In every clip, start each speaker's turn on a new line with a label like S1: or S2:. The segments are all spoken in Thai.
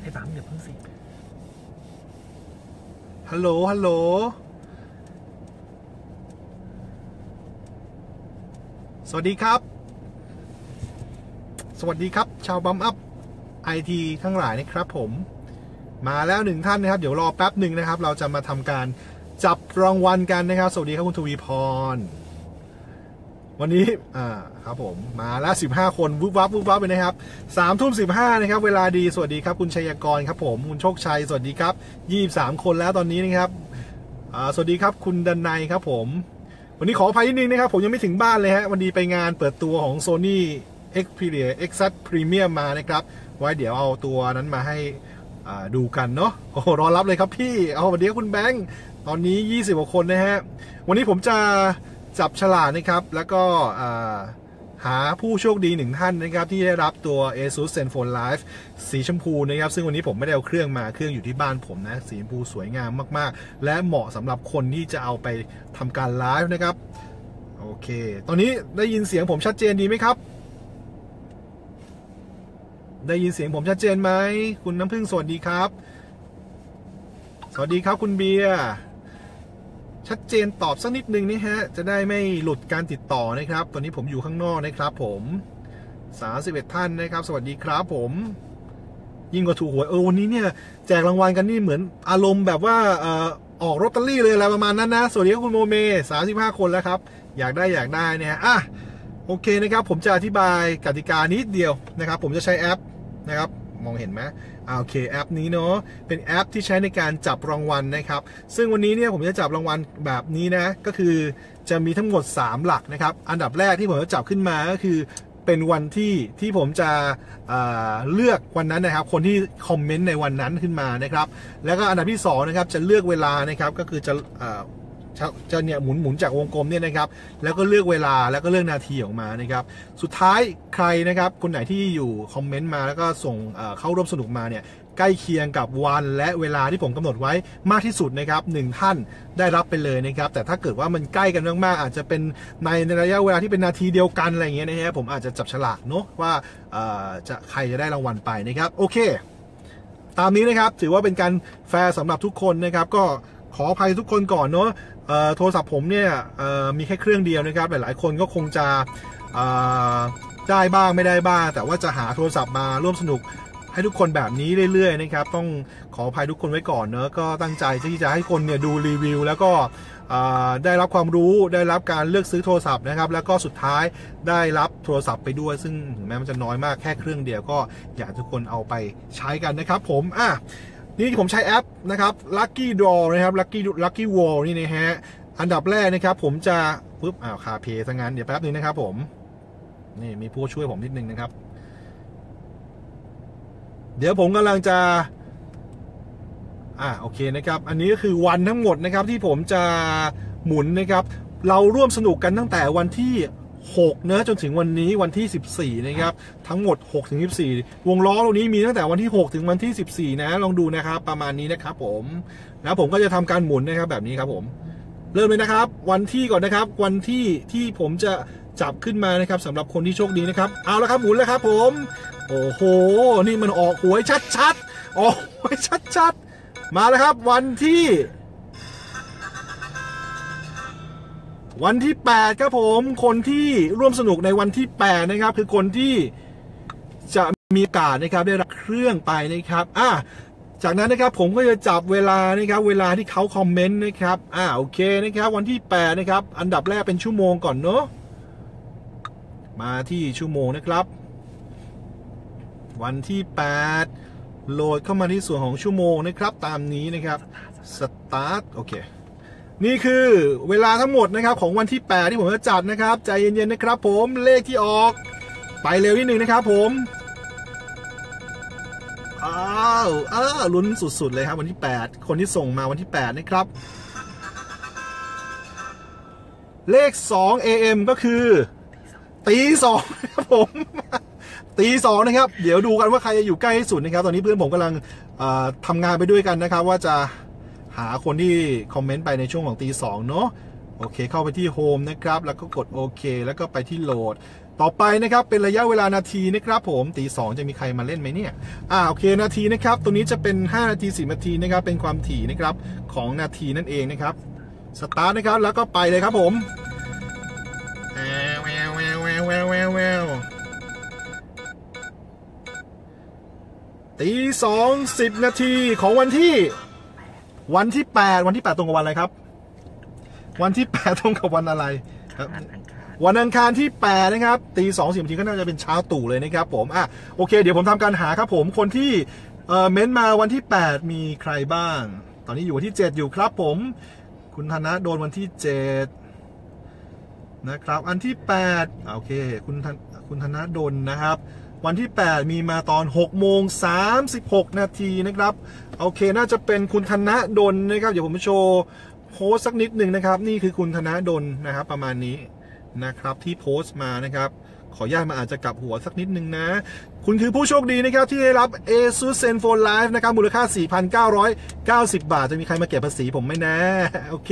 S1: ไอ้สามเดี๋ยวเพิ่งสิ
S2: ฮัลโหล ฮัลโหล สวัสดีครับ สวัสดีครับ ชาวบัมอัพไอทีทั้งหลายนะครับผม มาแล้วหนึ่งท่านนะครับ เดี๋ยวรอแป๊บหนึ่งนะครับ เราจะมาทำการจับรางวัลกันนะครับ สวัสดีครับคุณทวีพร วันนี้อ่าครับผมมาแล้ว15 คนวุบวับวุบวับไปนะครับ3ทุ่ม15นะครับเวลาดีสวัสดีครับ คุณชัยกรครับผมคุณโชคชัยสวัสดีครับ23คนแล้วตอนนี้นะครับอ่าสวัสดีครับคุณดันไนครับผม วันนี้ขออภัยนิดนึงนะครับ ผมยังไม่ถึงบ้านเลยฮะวันนี้ไปงานเปิดตัวของ Sony Xperia X Premium มานะครับไว้เดี๋ยวเอาตัวนั้นมาให้ดูกันเนาะโอ้รอรับเลยครับพี่ เอาวัสดีครับคุณแบงค์ ตอนนี้ 20กว่าคนนะฮะ วันนี้ผมจะ จับฉลากนะครับ แล้วก็หาผู้โชคดีหนึ่งท่านนะครับ ที่ได้รับตัว ASUS ZenFone Live สีชมพูนะครับ ซึ่งวันนี้ผมไม่ได้เอาเครื่องมาเครื่องอยู่ที่บ้านผมนะ สีชมพูสวยงามมากๆ และเหมาะสำหรับคนที่จะเอาไปทำการไลฟ์นะครับ โอเค ตอนนี้ได้ยินเสียงผมชัดเจนดีไหมครับ ได้ยินเสียงผมชัดเจนไหม คุณน้ำพึ่งสวัสดีครับ สวัสดีครับคุณเบียร์ ชัดเจนตอบสักนิดนึงนี่ฮะ จะได้ไม่หลุดการติดต่อนะครับ ตอนนี้ผมอยู่ข้างนอกนะครับผม31ท่านนะครับ สวัสดีครับผม ยิ่งกว่าถูกหวยเออวันนี้เนี่ยแจกรางวัลกันนี่เหมือนอารมณ์แบบว่าเอ่อออกลอตเตอรี่เลยอะไรประมาณนั้นนะ สวัสดีคุณโมเม35คนแล้วครับ อยากได้อยากได้เนี่ยฮะอะโอเคนะครับ ผมจะอธิบายกติกานิดเดียวนะครับ ผมจะใช้แอปนะครับ มองเห็นไหมโอเคแอปนี้เนาะเป็นแอปที่ใช้ในการจับรางวัลนะครับ ซึ่งวันนี้เนี่ยผมจะจับรางวัลแบบนี้นะ ก็คือจะมีทั้งหมด 3 หลักนะครับ อันดับแรกที่ผมจะจับขึ้นมาก็คือเป็นวันที่ที่ผมจะเเลือกวันนั้นนะครับ คนที่คอมเมนต์ในวันนั้นขึ้นมานะครับ แล้วก็อันดับที่2นะครับจะเลือกเวลานะครับก็คือจะ จะเนี่ยหมุนหมุนจากวงกลมเนี่ยนะครับ แล้วก็เลือกเวลาแล้วก็เลือกนาทีออกมานะครับ สุดท้ายใครนะครับคนไหนที่อยู่คอมเมนต์มาแล้วก็ส่งเข้าร่วมสนุกมาเนี่ยใกล้เคียงกับวันและเวลาที่ผมกำหนดไว้มากที่สุดนะครับหนึ่งท่านได้รับไปเลยนะครับ แต่ถ้าเกิดว่ามันใกล้กันมากๆ อาจจะเป็นในระยะเวลาที่เป็นนาทีเดียวกันอะไรเงี้ยนะฮะผมอาจจะจับฉลากเนาะว่าจะใครจะได้รางวัลไปนะครับ โอเค ตามนี้นะครับถือว่าเป็นการแฟร์สำหรับทุกคนนะครับก็ ขออภัยทุกคนก่อนเนาะโทรศัพท์ผมเนี่ยมีแค่เครื่องเดียวนะครับ หลายๆ คนก็คงจะได้บ้างไม่ได้บ้าง แต่ว่าจะหาโทรศัพท์มาร่วมสนุกให้ทุกคนแบบนี้เรื่อยๆนะครับ ต้องขออภัยทุกคนไว้ก่อนเนอะก็ตั้งใจที่จะให้คนเนี่ยดูรีวิว แล้วก็ได้รับความรู้ได้รับการเลือกซื้อโทรศัพท์นะครับ แล้วก็สุดท้ายได้รับโทรศัพท์ไปด้วย ซึ่งถึงแม้มันจะน้อยมากแค่เครื่องเดียวก็อยากทุกคนเอาไปใช้กันนะครับ ผมอะ นี่ผมใช้แอปนะครับ Lucky Draw นะครับ Lucky Lucky Wall นี่นะฮะ อันดับแรกนะครับ ผมจะปุ๊บอ้าวคาเพย์ซะงั้น เดี๋ยวแป๊บนึงนะครับผม นี่มีผู้ช่วยผมนิดนึงนะครับ เดี๋ยวผมกำลังจะ อ่าโอเคนะครับ อันนี้ก็คือวันทั้งหมดนะครับที่ผมจะหมุนนะครับ เราร่วมสนุกกันตั้งแต่วันที่ 6เนอะจนถึงวันนี้วันที่ 14 นะครับ ทั้งหมด 6 ถึง 14 วงล้อตรงนี้มีตั้งแต่วันที่ 6 ถึงวันที่ 14 นะ ลองดูนะครับ ประมาณนี้นะครับผมแล้วผมก็จะทำการหมุนนะครับแบบนี้ครับผมเริ่มเลยนะครับ วันที่ก่อนนะครับ วันที่ที่ผมจะจับขึ้นมานะครับสำหรับคนที่โชคดีนะครับ เอาละครับหมุนแล้วครับผม โอ้โห นี่มันออกหวยชัดๆออกหวยชัดๆมาแล้วครับ วันที่ วันที่ 8 ครับผมคนที่ร่วมสนุกในวันที่ 8 นะครับ คือคนที่จะมีโอกาสนะครับได้รับเครื่องไปนะครับอะจากนั้นนะครับผมก็จะจับเวลานะครับเวลาที่เขาคอมเมนต์นะครับอ่าโอเคนะครับ วันที่ 8 นะครับ อันดับแรกเป็นชั่วโมงก่อนเนาะมาที่ชั่วโมงนะครับ วันที่ 8 โหลดเข้ามาที่ส่วนของชั่วโมงนะครับ ตามนี้นะครับสตาร์ทโอเค นี่คือเวลาทั้งหมดนะครับของวันที่ 8 ที่ผมจะจัดนะครับ ใจเย็นๆนะครับ ผมเลขที่ออก ไปเร็วนิดนึงนะครับ ผมอ้าวเออลุ้นสุดๆเลยครับวันที่ 8 คนที่ส่งมาวันที่ 8 นะครับ เลข 2 AM ก็คือตีสองครับผมตีสองนะครับ เดี๋ยวดูกันว่าใครจะอยู่ใกล้ที่สุดนะครับ ตอนนี้เพื่อนผมกำลังทำงานไปด้วยกันนะครับ ว่าจะาคนที่คอมเมนต์ไปในช่วงของตีสองเนาะโอเค เข้าไปที่โฮมนะครับ แล้วก็กดโอเค แล้วก็ไปที่โหลด ต่อไปนะครับ เป็นระยะเวลานาทีนะครับผมตีสองจะมีใครมาเล่นไหมเนี่ย อ่า โอเค นาทีนะครับตรงนี้จะเป็น 5 นาที 10 นาทีนะครับ เป็นความถี่นะครับ ของนาทีนั่นเองนะครับ สตาร์ทนะครับ แล้วก็ไปเลยครับผมแววแววแววแววแววแววแววตีสองสิบนาทีของวันที่ วันที่8วันที่8ตรงกับวันอะไรครับ วันที่8ตรงกับวันอะไรครับ
S1: อังคาร
S2: วันอังคารที่8นะครับตีสองสิบนาทีก็น่าจะเป็นเช้าตู่เลยนะครับผมอะโอเค เดี๋ยวผมทำการหาครับผมคนที่เอ่อเม้นต์มาวันที่ 8 มีใครบ้าง ตอนนี้อยู่วันที่ 7 อยู่ครับผม คุณธนะโดนวันที่ 7 นะครับ อันที่8อะโอเค คุณธนคุณธนะโดนนะครับ วันที่ 8 มีมาตอน6โมง36 นาทีนะครับ โอเคน่าจะเป็นคุณธนะดนนะครับ เดี๋ยวผมโชว์โพสสักนิดหนึ่งนะครับ นี่คือคุณธนะดนนะครับ ประมาณนี้นะครับที่โพสต์มานะครับ ขออนุญาตมาอาจจะกลับหัวสักนิดหนึ่งนะ คุณคือผู้โชคดีนะครับ ที่ได้รับ ASUS ZenFone Live นะครับ มูลค่า 4,990 บาท จะมีใครมาเก็บภาษีผมไหมนะ โอเค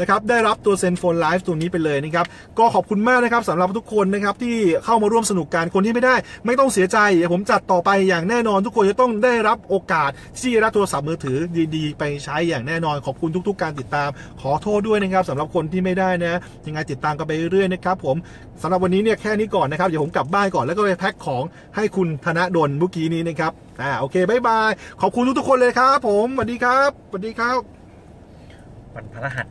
S2: นะครับได้รับตัวเซนโฟนไลฟ์ตัวนี้ไปเลยนะครับก็ขอบคุณมากนะครับสำหรับทุกคนนะครับที่เข้ามาร่วมสนุกกันคนที่ไม่ได้ ไม่ต้องเสียใจเดี๋ยวผมจัดต่อไปอย่างแน่นอน ทุกคนจะต้องได้รับโอกาสที่จะรับโทรศัพท์มือถือดีๆ ไปใช้อย่างแน่นอนขอบคุณทุก ๆ การติดตาม ขอโทษด้วยนะครับสำหรับคนที่ไม่ได้นะยังไงติดตามกันไปเรื่อยๆนะครับผมสำหรับวันนี้เนี่ยแค่นี้ก่อนนะครับเดี๋ยวผมกลับบ้านก่อนแล้วก็ไปแพ็คของให้คุณธนดลเมื่อกี้นี้นะครับอ่าโอเคบายบายขอบคุณทุกๆคนเลยครับ ผมสวัสดีครับสวัสดีครับ
S1: วันพฤหัส